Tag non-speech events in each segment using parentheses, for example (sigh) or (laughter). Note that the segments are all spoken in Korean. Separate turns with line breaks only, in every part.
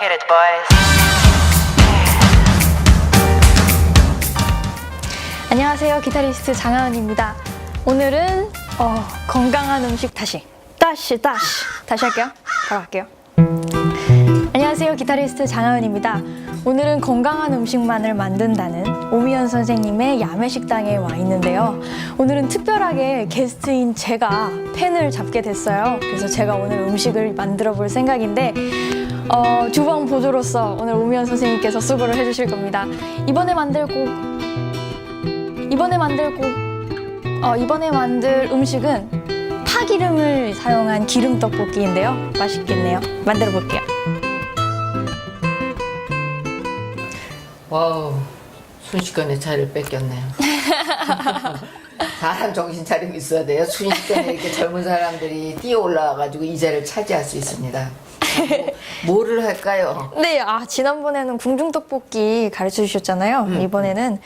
Hit it, boys.
안녕하세요. 기타리스트 장하은입니다. 오늘은 어, 건강한 음식 다시 다시 다시 다시 할게요. 바로 할게요. 안녕하세요. 기타리스트 장하은입니다. 오늘은 건강한 음식만을 만든다는 오미연 선생님의 야매 식당에 와 있는데요. 오늘은 특별하게 게스트인 제가 펜을 잡게 됐어요. 그래서 제가 오늘 음식을 만들어 볼 생각인데 어, 주방 보조로서 오늘 오미연 선생님께서 수고를 해주실 겁니다. 이번에 만들 곡 이번에 만들 곡 어, 이번에 만들 음식은 파기름을 사용한 기름 떡볶이인데요. 맛있겠네요. 만들어 볼게요.
와우 순식간에 자리를 뺏겼네요. (laughs) 사람 정신 차리고 있어야 돼요. 순식간에 이렇게 젊은 사람들이 뛰어 올라와가지고 이 자리를 차지할 수 있습니다. 뭐, (laughs) 뭐를 할까요?
네, 아 지난번에는 궁중 떡볶이 가르쳐 주셨잖아요. 이번에는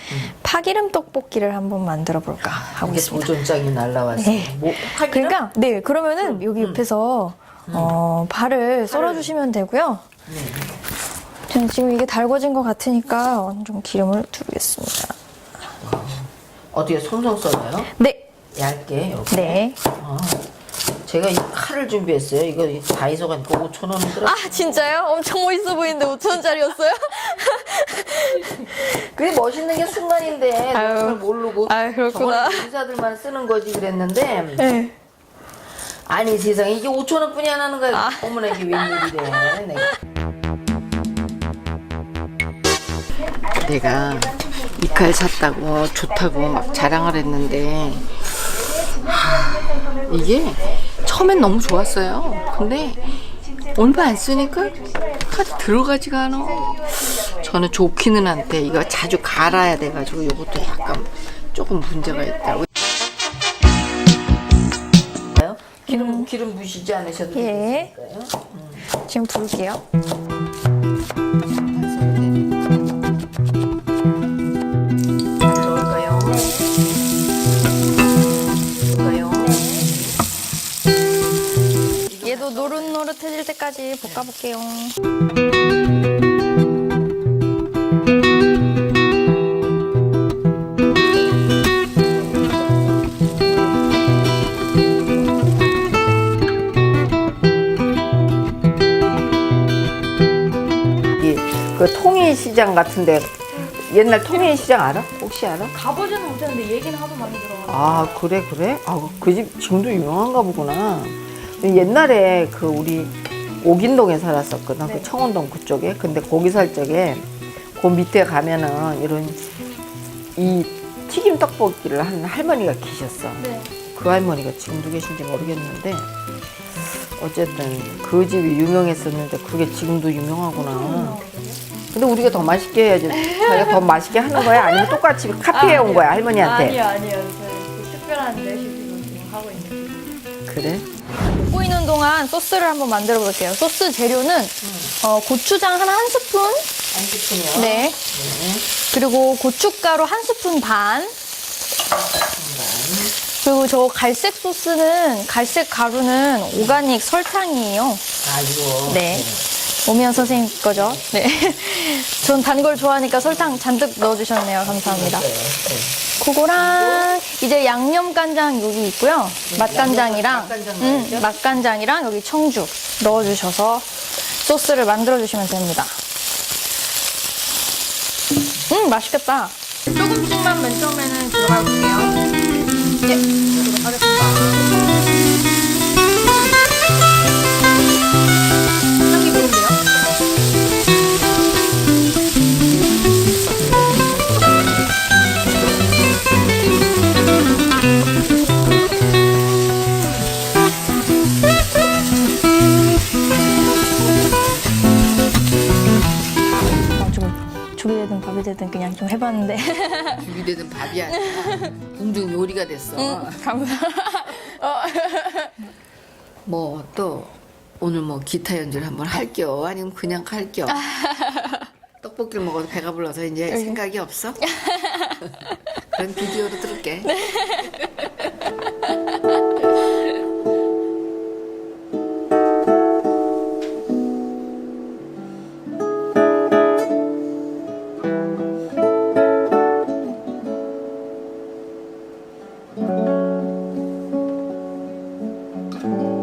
파기름 떡볶이를 한번 만들어 볼까 하고
이게
있습니다.
도전장이 날라왔어요.
네.
뭐, 하기는?
그러니까 네, 그러면은 여기 옆에서 어, 파를 썰어 주시면 되고요. 저는 지금 이게 달궈진 것 같으니까 좀 기름을 두르겠습니다.
어떻게 송송 썰어요?
네,
얇게 이렇게.
네.
아, 제가 이 칼을 준비했어요. 이거 다이소 가니까 5천 원 들어.
아 진짜요? 엄청 멋있어 보이는데 5천 원짜리였어요? (laughs)
그게 멋있는 게 순간인데
아유.
그걸 모르고
아유, 그렇구나.
저거는 의사들만 쓰는 거지 그랬는데
네.
아니 세상에 이게 5천 원뿐이 안 하는 거야.
아.
어머나 이게 웬일이래. 내가. 내가 이 칼 샀다고 좋다고 막 자랑을 했는데 하, 이게 처음엔 너무 좋았어요. 근데 얼마 안 쓰니까 칼이 들어가지가 않아. 저는 좋기는 한데 이거 자주 갈아야 돼가지고 이것도 약간 조금 문제가 있다고. 기름 기름 부시지 않으셔도
예.
되니까요.
지금.
넣을까요?
얘도 노릇노릇해질 때까지 볶아볼게요.
이, 그 통일 시장 같은데 옛날 통일 시장 알아? 혹시 알아?
가보지는 못했는데 얘기는 하도 많이 들어가지고.
아 그래 그래? 아 그 집 지금도 유명한가 보구나. 옛날에 그 우리 옥인동에 살았었거든. 그 청원동 그쪽에. 근데 거기 살 적에 그 밑에 가면은 이런 이 튀김 떡볶이를 하는 할머니가 계셨어.
네.
그 할머니가 지금도 계신지 모르겠는데 어쨌든 그 집이 유명했었는데 그게 지금도 유명하구나. 근데 우리가 더 맛있게 해야지. 자기가 더 맛있게 하는 거야? 아니면 똑같이 카피해 온 거야 할머니한테?
아니요, 아니요. 저희 특별한 레시피로 지금 하고 있는.
그래?
볶이는 동안 소스를 한번 만들어 볼게요. 소스 재료는 어, 고추장 한한 스푼,
안 시키면.
네. 그리고 고춧가루 한 스푼 반. 그리고 저 갈색 소스는 갈색 가루는 오가닉 설탕이에요.
아 이거.
네. 오미연 선생님 거죠. 네. (laughs) 전 단 걸 좋아하니까 설탕 잔뜩 넣어주셨네요. 감사합니다.
네, 네.
그거랑 이제 양념 간장 여기 있고요. 맛간장이랑
맛간장
음? 맛간장이랑 여기 청주 넣어주셔서 소스를 만들어 주시면 됩니다. 음 맛있겠다. 조금씩만 맨 처음에는 들어가 볼게요. 네, 그냥 좀 해봤는데 (laughs)
되든 밥이 아니라 궁중 요리가 됐어.
감사. (laughs)
뭐또 오늘 뭐 기타 연주를 한번 할겨 아니면 그냥 할겨. (laughs) 떡볶이를 먹어서 배가 불러서 이제 생각이 없어? 그런 비디오로 들을게. Thank you.